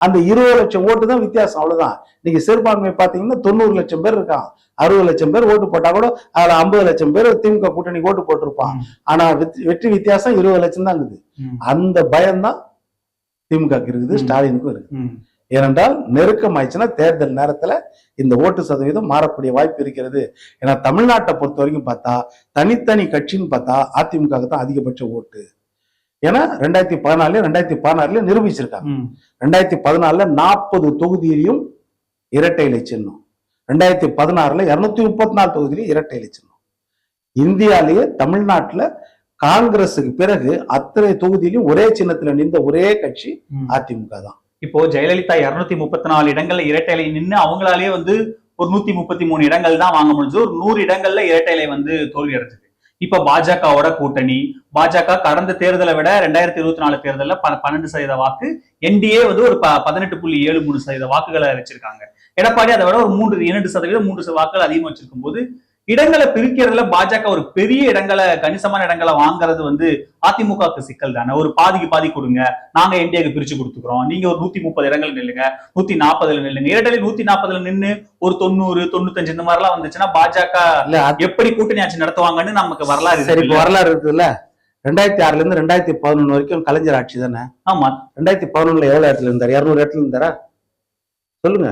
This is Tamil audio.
அந்த இருபது லட்சம் ஓட்டு தான் வித்தியாசம் அவ்வளவுதான். நீங்க சிறுபான்மை பாத்தீங்கன்னா தொண்ணூறு லட்சம் பேர் இருக்கான் அறுபது லட்சம் பேர் ஓட்டு போட்டா கூட அதுல ஐம்பது லட்சம் பேர் திமுக கூட்டணி ஓட்டு போட்டிருப்பான் ஆனா வெற்றி- வித்தியாசம் இருபது லட்சம் தான் இருக்குது. அந்த பயம்தான் திமுக இருக்குது. ஸ்டாலினுக்கும் இருக்கு ம். ஏனென்றால் நெருக்கம் ஆயிடுச்சுன்னா தேர்தல் நேரத்துல இந்த ஓட்டு சதவீதம் மாறக்கூடிய வாய்ப்பு இருக்கிறது. ஏன்னா தமிழ்நாட்டை பொறுத்த வரைக்கும் பார்த்தா தனித்தனி கட்சின்னு பார்த்தா அதிமுக தான் அதிகபட்ச ஓட்டு. ஏன்னா ரெண்டாயிரத்தி பதினாலுல ரெண்டாயிரத்தி பதினாறுல நிரூபிச்சிருக்காங்க. ரெண்டாயிரத்தி பதினாலுல நாற்பது தொகுதியிலையும் இரட்டை இலை சின்னம். ரெண்டாயிரத்தி பதினாறுல இருநூத்தி முப்பத்தி நாலு தொகுதியிலும் இரட்டை இலை சின்னம். இந்தியாலேயே தமிழ்நாட்டுல காங்கிரஸுக்கு பிறகு அத்தனை தொகுதியிலும் ஒரே சின்னத்துல நின்ற ஒரே கட்சி. அதிமுக தான். இப்போ ஜெயலலிதா இருநூத்தி முப்பத்தி நாலு இடங்கள்ல இரட்டை இலை நின்னு அவங்களாலேயே வந்து ஒரு நூத்தி முப்பத்தி மூணு இடங்கள் தான் வாங்க முடிஞ்சது. ஒரு நூறு இடங்கள்ல இரட்டை இலை வந்து தோல்வி அடைஞ்சது. இப்ப பாஜகவோட கூட்டணி. பாஜக கடந்த தேர்தலை விட ரெண்டாயிரத்தி இருபத்தி நாலு தேர்தலில் ப- பன்னெண்டு சதவீத வாக்கு என்டிஏ வந்து ஒரு ப- பதினெட்டு புள்ளி ஏழு மூணு சதவீத வாக்குகளை வச்சிருக்காங்க. எடப்பாடி அதை விட ஒரு மூன்று இரண்டு சதவீதம் மூன்று சதவீத வாக்குகள் அதிகமாக வச்சிருக்கும் போது இடங்களை பிரிக்கிறதுல பாஜக ஒரு பெரிய இடங்களை கணிசமான இடங்களை வாங்குறது வந்து அதிமுகவுக்கு சிக்கல் தானே. ஒரு பாதிக்கு பாதி கொடுங்க. நாங்க என்டிஏக்கு பிரிச்சு கொடுத்துக்கிறோம். நீங்க ஒரு நூத்தி முப்பது இடங்கள் நில்லுங்க. நூத்தி நாற்பதுல நில்லுங்க. இரட்டை நூத்தி நாற்பதுல நின்னு ஒரு தொண்ணூறு தொண்ணூத்தஞ்சு இந்த மாதிரிலாம் வந்துச்சுன்னா பாஜக எப்படி கூட்டணி ஆட்சி நடத்துவாங்கன்னு நமக்கு வரலாறு சரி? வரலாறு இருக்குல்ல ரெண்டாயிரத்தி ஆறுல இருந்து ரெண்டாயிரத்தி பதினொன்னு வரைக்கும் கலைஞர் ஆட்சி தானே? ஆமா. ரெண்டாயிரத்தி பதினொன்னுல எவ்வளவு இடத்துல இருந்தாரு? இருநூறு இடத்துல இருந்தாரா? சொல்லுங்க.